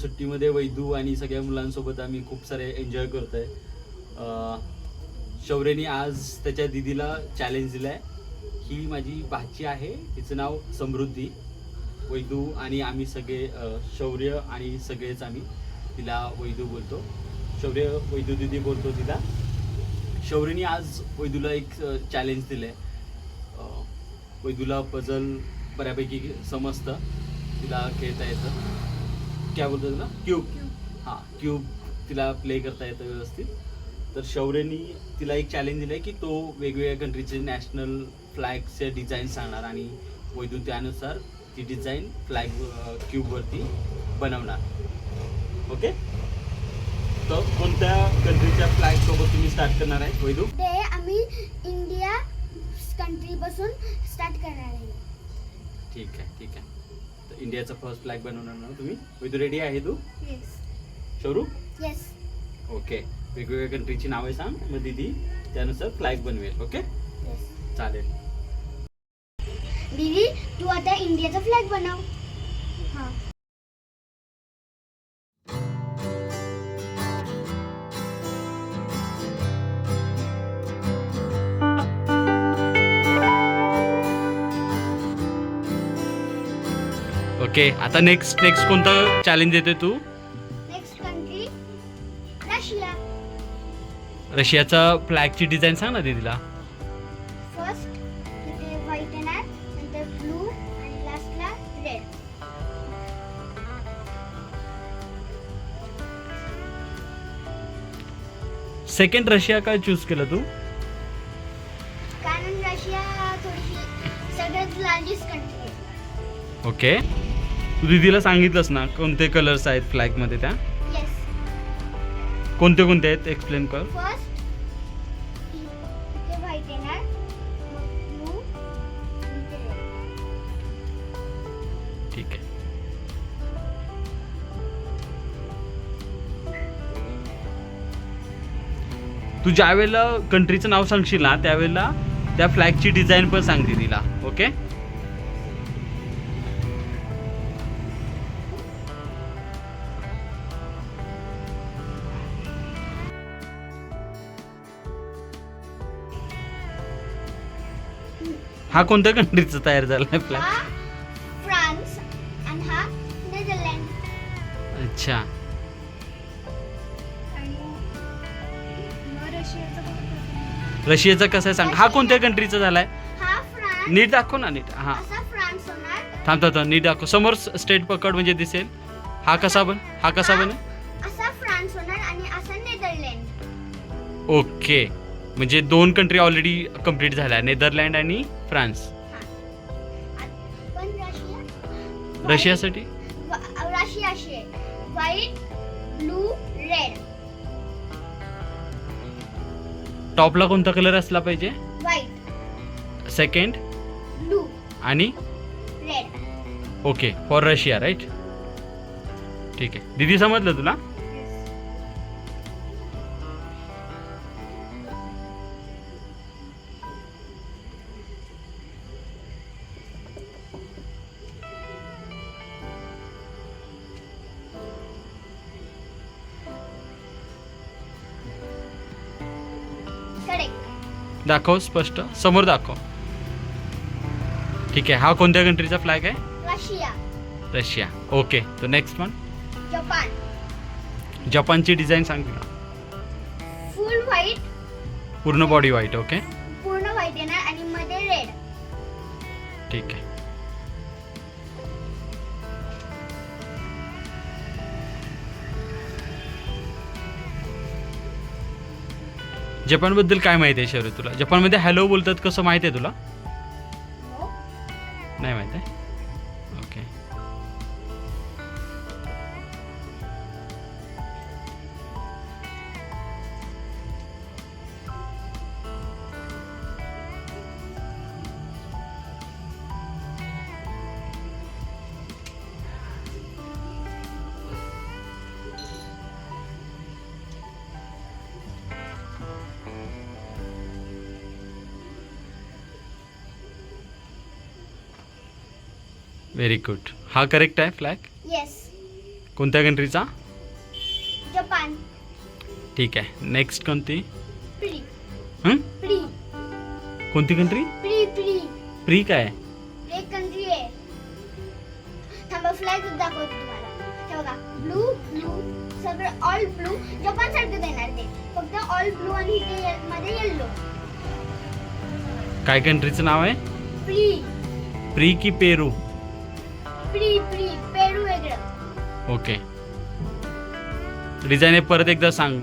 सुट्टीमध्ये वैदू आणि सगळ्या मुलांसोबत आम्ही खूप सारे एन्जॉय करतोय. शौर्यनी शौर्यने आज त्याच्या दिदीला चॅलेंज दिलाय. ही माझी भाची आहे. तिचं नाव समृद्धी. वैदू आणि आम्ही सगळे शौर्य आणि सगळेच आम्ही तिला वैदू बोलतो. शौर्य वैदू दिदी बोलतो तिला. शौर्यने आज वैदूला एक चॅलेंज दिलंय. आहे वैदूला पझल बऱ्यापैकी समजतं. तिला खेळता येतं. काय बोलतो तुला? क्यूब. हां क्यूब तिला प्ले करता येतं व्यवस्थित. तर शौर्यनी तिला एक चॅलेंज दिलं आहे की तो वेगवेगळ्या कंट्रीचे नॅशनल फ्लॅगचे डिझाईन सांगणार आणि वैदू त्यानुसार ती डिझाईन फ्लॅग क्यूबवरती बनवणार. ओके तर कोणत्या कंट्रीच्या फ्लॅग सोबत तुम्ही स्टार्ट करणार आहे वैदू ते आम्ही इंडिया कंट्री पासून स्टार्ट करणार आहे. ठीक आहे ठीक आहे. इंडियाचा फर्स्ट फ्लॅग बनवणार ना तुम्ही? वैदू रेडी आहे तू? येस शौरू येस ओके वेगवेगळ्या कंट्रीची नावे सांग. मग दीदी त्यानुसार फ्लॅग बनवेल ओके चालेल. दीदी तू आता इंडियाचा फ्लॅग बनव. हां. ओके आता नेक्स्ट नेक्स्ट कोणतं चॅलेंज देते तू? नेक्स्ट कंट्री रशिया रशियाचा फ्लॅगची डिझाईन सांग ना दीदीला फर्स्ट तिथे व्हाईट येणार नंतर ब्लू आणि लास्टला रेड सेकंड रशिया काय चूज केलं तू? कारण रशिया थोडीशी सगळ्यात लार्जेस्ट कंट्री आहे. ओके तू दीदीला सांगितलंस ना कोणते कलर्स आहेत फ्लॅगमध्ये त्या? येस कोणते कोणते आहेत? एक्सप्लेन कर. ठीक आहे. तू ज्या वेळेला कंट्रीचं नाव सांगशील ना त्यावेळेला त्या फ्लॅगची डिझाईन पण सांग दीदीला ओके हा कोणत्या कंट्रीचा तयार झालाय फ्लॅग फ्रान्स आणि हा नेदरलँड. अच्छा. आणि रशियाचा रशियाचा कसा आहे सांग? हा कोणत्या कंट्रीचा झालाय? हा फ्रान्स. नीट दाखव ना नीट. हा. असा फ्रान्स होणार. थांब थांब थांब नीट दाखव. समोर स्टेट पकड म्हणजे दिसेल. हा कसा बन हा कसा बन असा फ्रान्स होणार आणि असा नेदरलँड. ओके. म्हणजे दोन कंट्री ऑलरेडी कंप्लीट झाल्या नेदरलँड आणि फ्रान्स रशियासाठी? White blue red. टॉपला कोणता कलर असला पाहिजे? White second blue. आणि? Red. Okay for Russia right ठीक आहे. दिदी समजलं तुला? दाखव स्पष्ट. समोर दाखव. ठीक आहे. हा कोणत्या कंट्रीचा फ्लॅग आहे? रशिया. रशिया. ओके तो नेक्स्ट वन जपान. जपानची डिझाईन सांग फुल व्हाईट पूर्ण बॉडी व्हाईट ओके पूर्ण व्हाईट येणार आणि मध्ये रेड ठीक आहे. जपानबद्दल काय माहिती आहे शौर्य तुला? जपानमध्ये हॅलो बोलतात कसं माहिती आहे तुला? हो. नाही माहीत आहे? ओके व्हेरी गुड हा करेक्ट आहे फ्लॅग येस कोणत्या कंट्रीचा जपान. ठीक आहे. नेक्स्ट कोणती? प्री. हं? प्री. कोणती कंट्री प्री प्री. प्री काय एक कंट्री आहे. थांबा फ्लॅग दाखवतो तुम्हाला. हे बघा ब्लू ब्लू सगळं ऑल ब्लू जपान सारखं देणार ते. फक्त ऑल ब्लू आणि इथे ये- मध्ये येल्लो काय कंट्रीचं नाव आहे? प्री. प्री की पेरू. प्री प्री पेरू वेगळं. ओके. डिझाईन परत एकदा सांग.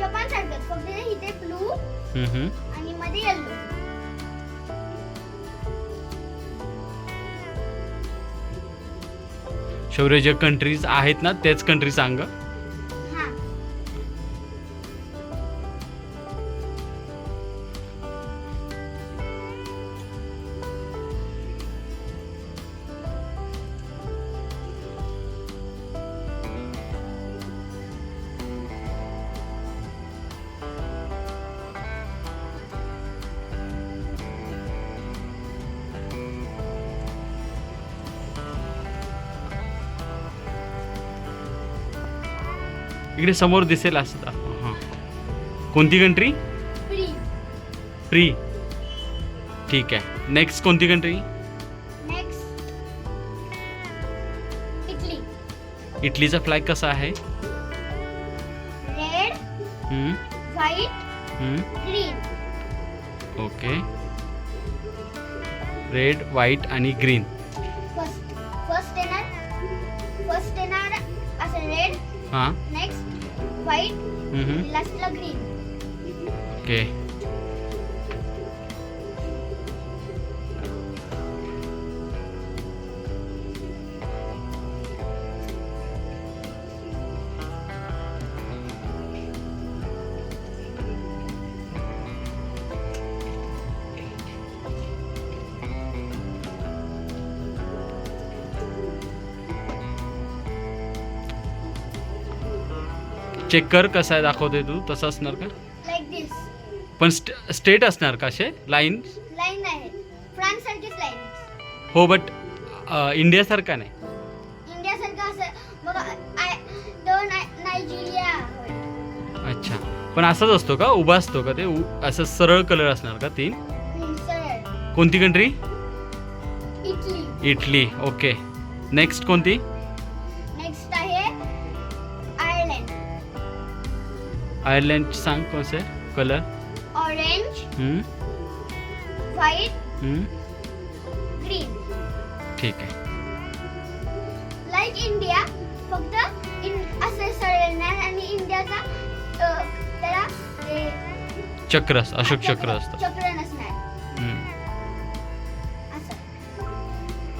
जपान सारखंच फक्त इथे ब्लू हम्म, हम्म. आणि मध्ये येल्लो शौर्य जे कंट्रीज आहेत ना तेच कंट्री सांग. इकडे समोर दिसेल असं. हां. कोणती कंट्री प्री प्री ठीक आहे. नेक्स्ट कोणती कंट्री नेक्स्ट इटली इटलीचा फ्लॅग कसा आहे? Red hmm, white hmm. Green okay red white आणि ग्रीन फर्स्ट फर्स्ट येणार. फर्स्ट येणार असं रेड हां। नेक्स्ट व्हाईट हम्म, लास्टला ग्रीन ओके चेक कर कसं आहे दाखवते तू. तसं असणार का? लाईक दिस पण स्टे स्टेट असणार का असे? लाईन लाईन आहे. फ्रान्स सारखीच लाईन हो बट इंडियासारखा नाही. इंडियासारखं असं बघा आय द नाय- नायजेरिया होय. अच्छा. पण असंच असतो का? उभा असतो का ते? उ- असं सरळ कलर असणार का तीन? हम्म, सरळ. कोणती country Italy Italy okay next कोणती? आयर्लंड सांग कोणसे कलर? Orange white green. ठीक आहे. लाईक इंडिया फक्त इन असं सरळणार आणि इंडियाचा त्याला चक्र अशोक चक्र असतं. चक्र नसणार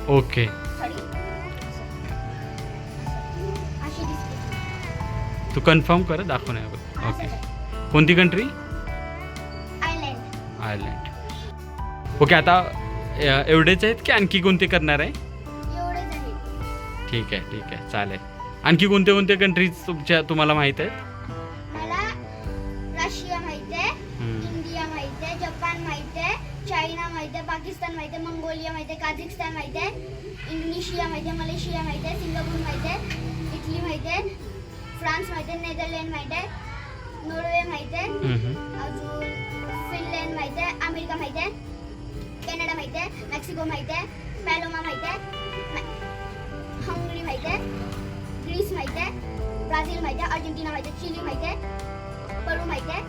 ओके. तू कन्फर्म कर दाखव नाही अगोदर. असं ओके. कोणती कंट्री आयलंड आयर्लंड ओके आता अ, एवढेच आहेत की आणखी कोणते करणार आहे एवढेच आहे ठीक आहे ठीक आहे चालेल आणखी कोणते कोणते कंट्रीज तुमच्या तुम्हाला माहीत आहेत मला रशिया माहीत आहे हम्म. इंडिया माहीत आहे जपान माहीत आहे चायना माहीत आहे पाकिस्तान माहीत आहे मंगोलिया माहीत आहे काझिक्स्तान माहीत आहे इंडोनेशिया माहीत आहे मलेशिया माहीत आहे सिंगापूर माहीत आहे इटली माहीत आहे फ्रान्स माहीत आहे नेदरलँड माहीत आहे नॉर्वे माहीत आहे. अजून फिनलँड माहीत आहे अमेरिका माहीत आहे कॅनडा माहीत आहे मेक्सिको माहीत आहे पॅलोमा माहीत आहे हंगरी माहीत आहे ग्रीस माहीत आहे ब्राझील माहीत आहे अर्जेंटिना माहीत आहे चिली माहीत आहे परू माहीत आहे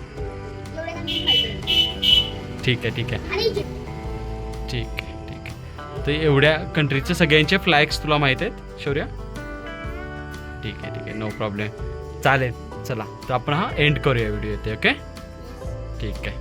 एवढे माहीत आहे ठीक आहे ठीक आहे आणि ठीक आहे ठीक आहे तर एवढ्या कंट्रीचे सगळ्यांचे फ्लॅग्स तुला माहीत आहेत शौर्य ठीक आहे ठीक आहे नो प्रॉब्लेम चालेल चला तर आपण हा एंड करूया व्हिडिओ इथे ओके ठीक आहे.